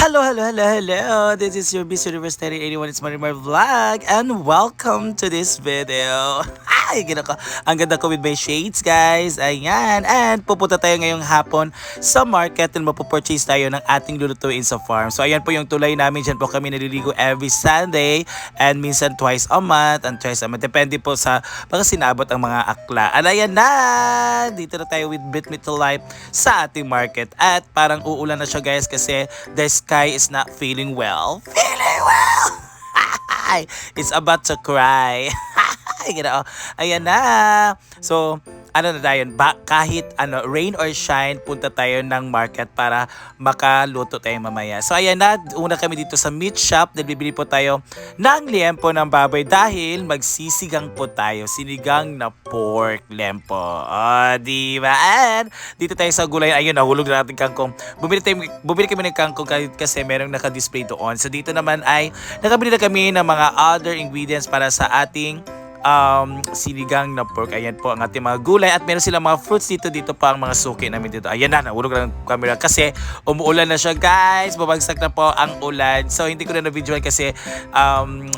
Hello, hello, hello, hello. This is your Miss Universe 81. It's Marimar Vlog and welcome to this video. Ay, gina ko. Ang ganda ko with my shades, guys. Ayan. And pupunta tayo ngayong hapon sa market and mapopurchase tayo ng ating lulutuin sa farm. So, ayan po yung tulay namin. Diyan po kami naliligo every Sunday and minsan twice a month and twice a month. Depende po sa pagka sinabot ang mga akla. And ayan na! Dito na tayo with Bit Me to Life sa ating market. At parang uulan na siya, guys, kasi the sky is not feeling well. Feeling well! it's about to cry. Ay, gano'n. Ayan na. So, ano na tayo, ba, kahit ano, rain or shine, punta tayo ng market para makaluto tayo mamaya. So, ayan na. Una kami dito sa meat shop. Dahil bibili po tayo ng liempo ng baboy dahil magsisigang po tayo. Sinigang na pork lempo. O, di ba? And dito tayo sa gulay. Ayun, nahulog na natin kangkong. Bumili, tayo, bumili kami ng kangkong kahit kasi merong naka-display doon. So, dito naman ay nakabili na kami ng mga other ingredients para sa ating um, sinigang na pork. Ayan po ang ating mga gulay at meron silang mga fruits dito. Dito pa ang mga suki namin dito. Ayan na, nahulog lang ang camera kasi umuulan na siya guys. Babagsak na po ang ulan. So hindi ko na na-videoan kasi um,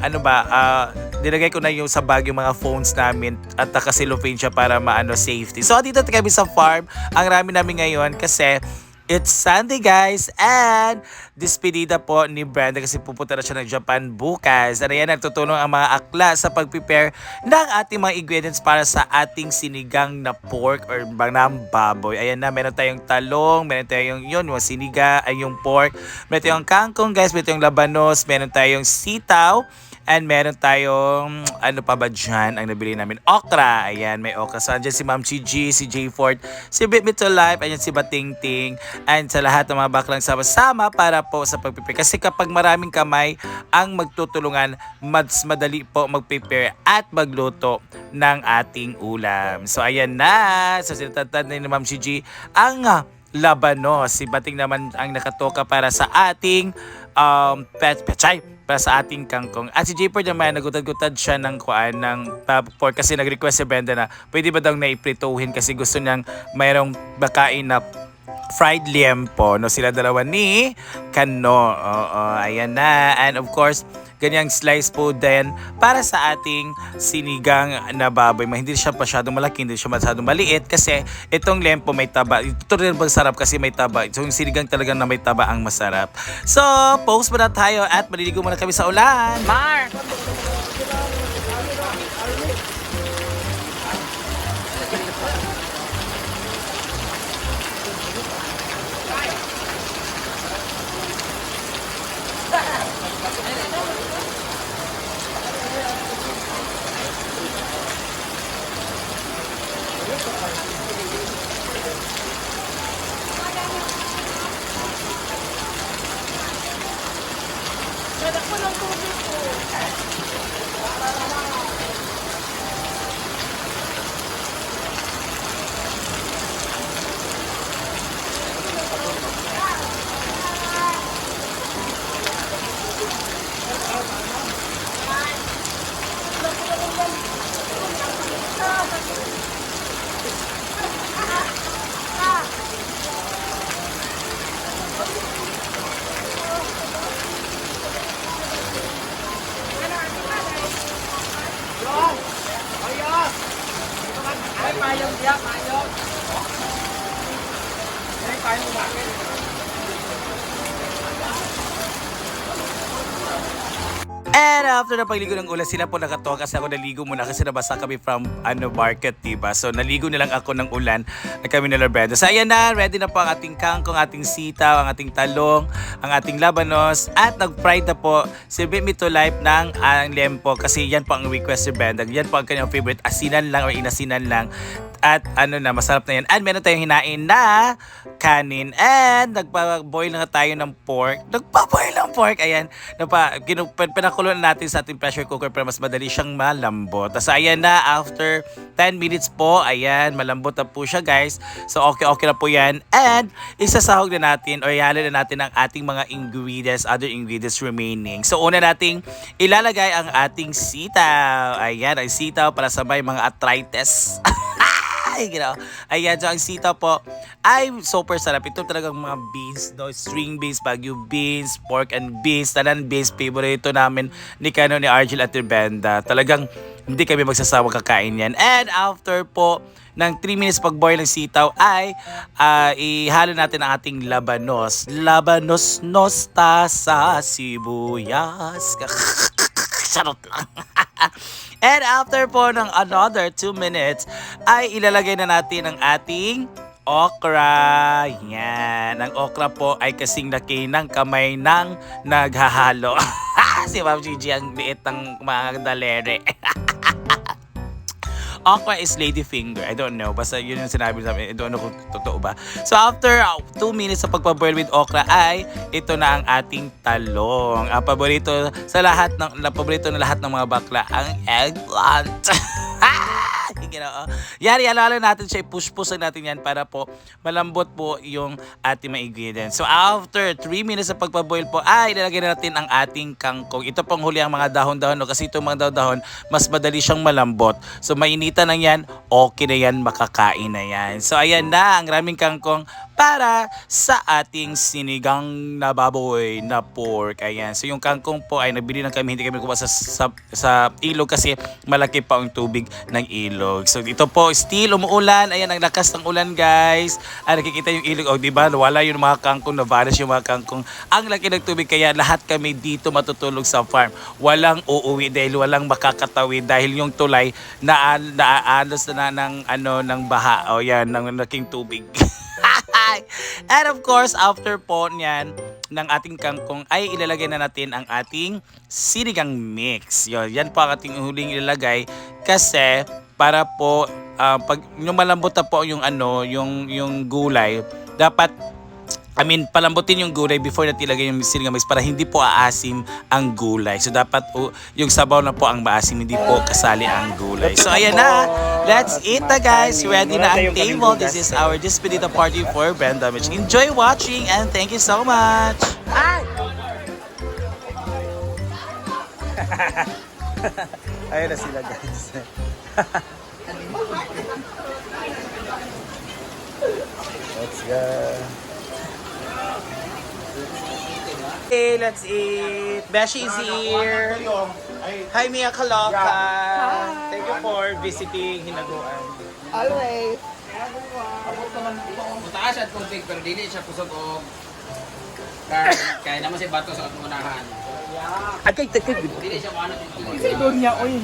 ano ba, uh, nilagay ko na yung sa bag yung mga phones namin at naka-cellophane siya para maano safety. So dito kami sa farm. Ang rami namin ngayon kasi It's Sunday guys and despedida po ni Brenda kasi pupunta na siya ng Japan bukas. Ano yan, nagtutulong ang mga akla sa pag-prepare ng ating mga ingredients para sa ating sinigang na pork or ng baboy. Ayan na, meron tayong talong, meron tayong yun, yung siniga, ay yung pork, meron tayong kangkong guys, meron tayong labanos, meron tayong sitaw, And meron tayong, ano pa ba dyan, ang nabili namin, okra. Ayan, may okra. So, andyan si Ma'am Chi G, si J Ford, si Bit Me to Life, ayan si Bating Ting, and sa lahat ng mga baklang sama-sama para po sa pag-prepare. Kasi kapag maraming kamay ang magtutulungan, mas madali po mag-prepare at magluto ng ating ulam. So, ayan na. So, sinatatad na ni Ma'am Chi G ang ah, labanos. Si Bating naman ang nakatoka para sa ating um, pet, pechay, para sa ating kangkong. At si Jayport naman, nagutad-gutad siya ng kuan ng uh, pork kasi nag-request si Brenda na pwede ba daw na iprituhin kasi gusto niyang mayroong bakain na fried liempo. No, sila dalawa ni Kano. Oo, ayan na. And of course, ganyang slice po din para sa ating sinigang na baboy. Hindi siya masyadong malaki, hindi siya masyadong maliit kasi itong lempo may taba. Ito rin bang sarap kasi may taba. So yung sinigang talaga na may taba ang masarap. So, post muna tayo at maliligo muna kami sa ulan. 觉得不能动筋骨。来来来来 And after na pagligo ng ulan, sila po nakatoka kasi ako naligo muna kasi nabasa kami from ano market, diba? So naligo na lang ako ng ulan na kami na Lorbedo. So ayan na, ready na po ang ating kangkong, ating sitaw, ang ating talong, ang ating labanos, at nag-fried na po si Bit Me to Life ng ang lempo kasi yan po ang request ni Brenda. Yan po ang kanyang favorite, asinan lang o inasinan lang. At ano na, masarap na yan. And meron tayong hinain na kanin. And nagpa-boil na tayo ng pork. Nagpa-boil ng pork. Ayan. Pin- pinakulo na natin sa ating pressure cooker para mas madali siyang malambot. Tapos ayan na, after 10 minutes po, ayan, malambot na po siya guys. So okay-okay na po yan. And isasahog na natin or ihalo na natin ang ating mga ingredients, other ingredients remaining. So una nating ilalagay ang ating sitaw. Ayan, ang sitaw para sa may mga arthritis. Ay, ginawa. Ayan, so ang sitaw po ay super sarap. Ito talagang mga beans, no? String beans, Baguio beans, pork and beans, tanan beans, favorito namin ni Kano ni Argel at ni Benda. Talagang hindi kami magsasawa kakain yan. And after po ng 3 minutes pag-boil ng sitaw ay ah, ihalo natin ang ating labanos. Labanos nosta sa sibuyas. Charot lang. And after po ng another 2 minutes, ay ilalagay na natin ang ating okra. Yan. Ang okra po ay kasing laki ng kamay ng naghahalo. si Ma'am Gigi ang liit ng mga dalere. Okra is lady finger. I don't know. Basta yun yung sinabi sa amin. I don't know kung totoo ba. So after 2 minutes sa pagpaboil with okra ay ito na ang ating talong. Ang paborito sa lahat ng na paborito ng lahat ng mga bakla ang eggplant. Ginoo. Yan, ialala natin siya, i-push-push natin yan para po malambot po yung ating mga. So after 3 minutes sa pagpaboil po, ay ilalagay na natin ang ating kangkong. Ito pang huli ang mga dahon-dahon no? kasi itong mga dahon-dahon, mas madali siyang malambot. So mainitan lang yan, okay na yan, makakain na yan. So ayan na, ang raming kangkong para sa ating sinigang na baboy na pork. Ayan. So yung kangkong po ay nabili lang kami, hindi kami kuha sa, sa, sa ilog kasi malaki pa ang tubig ng ilog. So ito po, still umuulan. Ayan, ang lakas ng ulan guys. Ay, nakikita yung ilog. O, di ba? Wala yung mga kangkong, na-vanish yung mga kangkong. Ang laki ng tubig, kaya lahat kami dito matutulog sa farm. Walang uuwi dahil walang makakatawid dahil yung tulay na naaalos na ng, ano, ng baha. O yan, ng laking tubig. And of course, after po niyan, ng ating kangkong ay ilalagay na natin ang ating sinigang mix. Yun, yan po ang ating huling ilalagay kasi para po ah, pag yung malambot na po yung ano, yung yung gulay, dapat I mean, palambutin yung gulay before natin ilagay yung sinigang mix para hindi po aasim ang gulay. So, dapat oh, yung sabaw na po ang maasim, hindi po kasali ang gulay. So, ayan na. Let's eat na guys. Ready na ang table. This is our Despedida party for Brand Damage. Enjoy watching and thank you so much. Ayun na sila guys. Let's go. Hey, let's eat. Beshi is here. Hi, Mia Kaloka. Thank you for visiting Hinaguan. Always. Mutaas at tubig pero dili siya kusog og kaya, kaya naman si bato sa atong unahan. Agay, tagkag. Dili siya maano. Kasi doon niya, oy.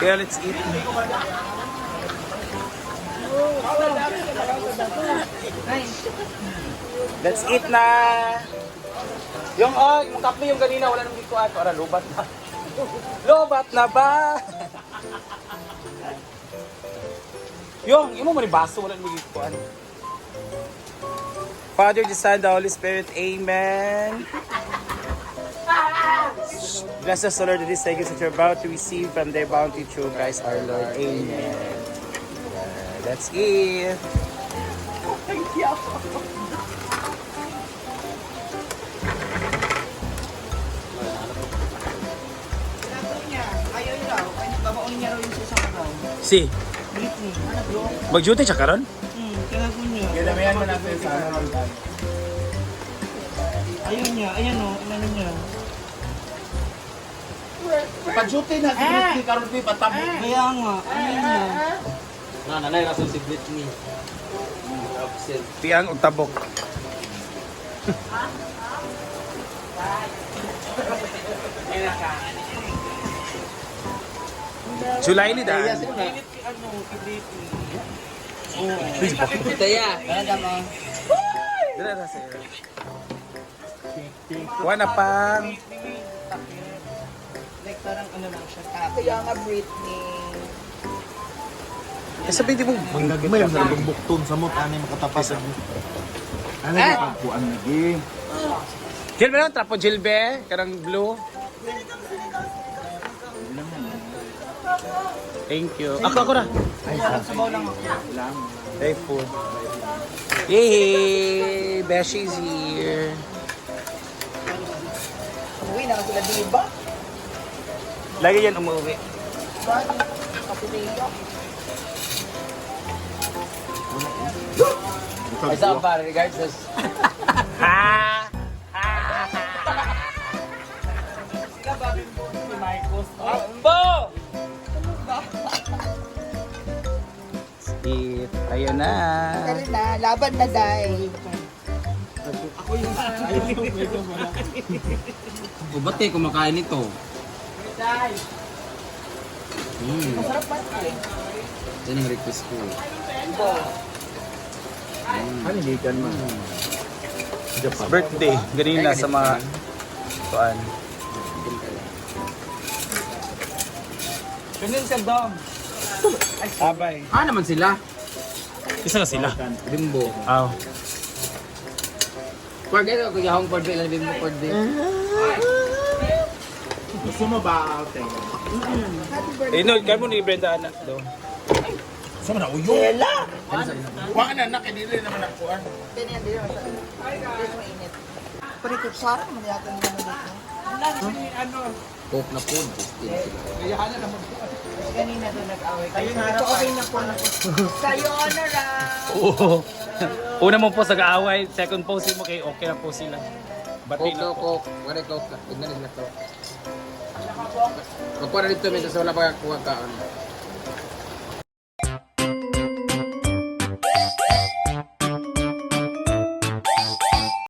Kaya let's eat. Let's eat na. Yung oh, yung kape yung kanina wala nang gikuan. Para lubat na. lubat na ba? yung, imo mo baso wala nang gikuan. Father, the Son, the Holy Spirit. Amen. Bless us, Lord, thank you that you're about to receive from their bounty through Christ our Lord. Amen. Yeah, Let's eat. Sa. Si, Britney. mag-duty siya karon? Hmm, kinago niya. Ginamihan mo natin sa ano. Ayaw niya. Ayan o, inano niya. Pag-duty na si Britney karon ko patabo. Kaya nga, ayaw niya. Na nanay rason si Britney. Absent. Tiang. Pilit si ano, si Britney. Taya. Dala na sir. Wala pang. Like parang ano lang siya. Kaya nga Britney. Kasi pwede mo May ang nalabang bukton sa mot ani makatapas ang. Ano Eh? yung pagkuan lagi? Gil ba trapo Jilbe? Karang blue? Thank you. Ako, ako na. Sabaw lang ako. Hey, food. Yay! Beshi's here. Uwi na sila, di ba? Lagi yan umuwi. Bakit? Si Leo. Ay, saan ba? Regardless. Ambo! Eat. Ayun na. Kali na, laban na dahil. O, ba't kayo kumakain nito? Hmm. Masarap ba ito? Yan ang request ko. Haniligan mo. Japan. Birthday. Ganina sa mga... Kuan. Ganun sa dom. Abay. Ah, naman sila. Isa na sila. Bimbo. Aw. Pwede ko kaya akong pwede lang bimbo pwede. Gusto mo ba ate? Birthday. Eh, no, kaya mo ni Brenda anak daw. Gusto mo na uyo? Ela! Wala na, nakidili naman ako. ah. Ganyan din ako. Yes, mainit. Pero ito, sarap naman yata nila dito. Coke na food. Kanina doon nag-away. Kayo ito okay na po na po. Sayonara! Oo. Una mo po sa kaaway, second post mo kay okay na po sila. Bati Coke na daw, po. Coke. Wala Coke. Tignan nila to. Magkuha na dito, may sa wala pa kuha ka. ano.